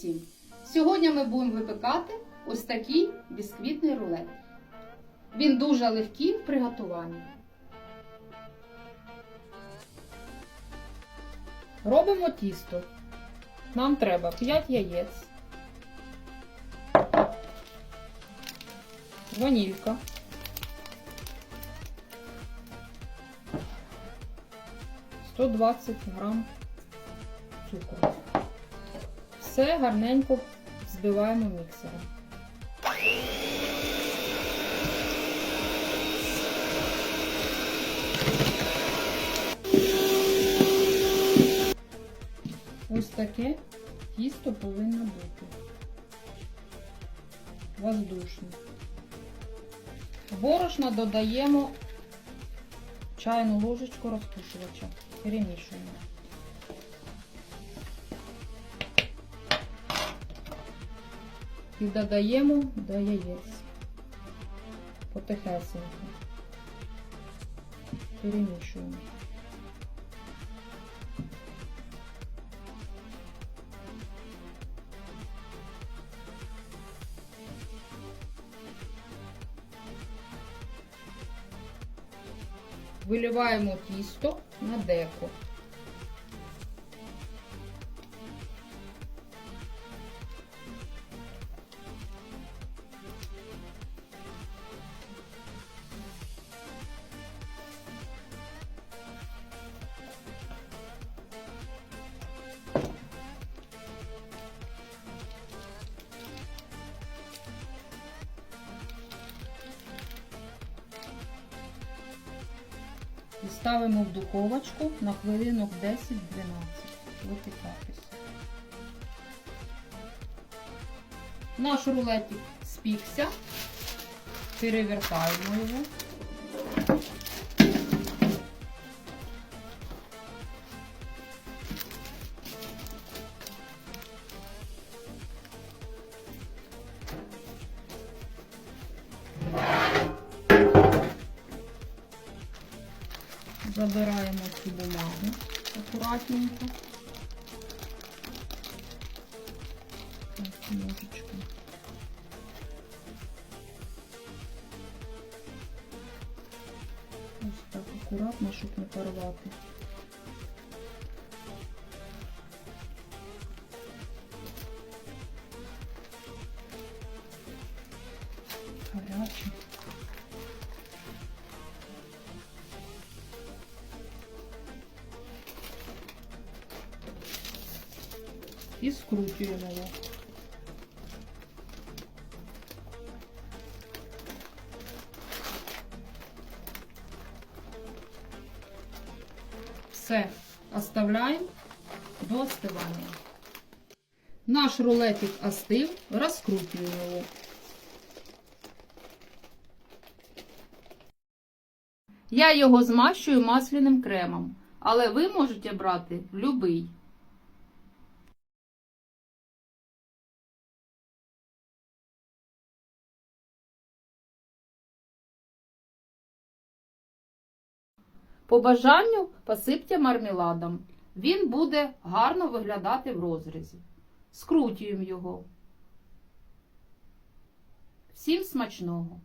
усім! Сьогодні ми будемо випікати ось такий бісквітний рулет. Він дуже легкий в приготуванні. Робимо тісто. Нам треба 5 яєць, ванілька, сто двадцять грам цукру. Все гарненько збиваємо міксером. Ось таке тісто повинно бути. Воздушне. Борошна додаємо чайну ложечку розпушувача. Перемішуємо. І додаємо до яєць. Потихесенько. Перемішуємо. Виливаємо тісто на деко. І ставимо в духовочку на хвилинок 10-12 випікатися. Наш рулетик спікся. Перевертаємо його. Забираємо цю бумагу акуратненько. Так. Ось так акуратно, щоб не порвати. Гаряче. І скручуємо його. Все, оставляємо до остивання. Наш рулетик остив, розкручуємо його. Я його змащую масляним кремом, але ви можете брати любий. По бажанню посипте мармеладом. Він буде гарно виглядати в розрізі. Скрутюємо його. Всім смачного!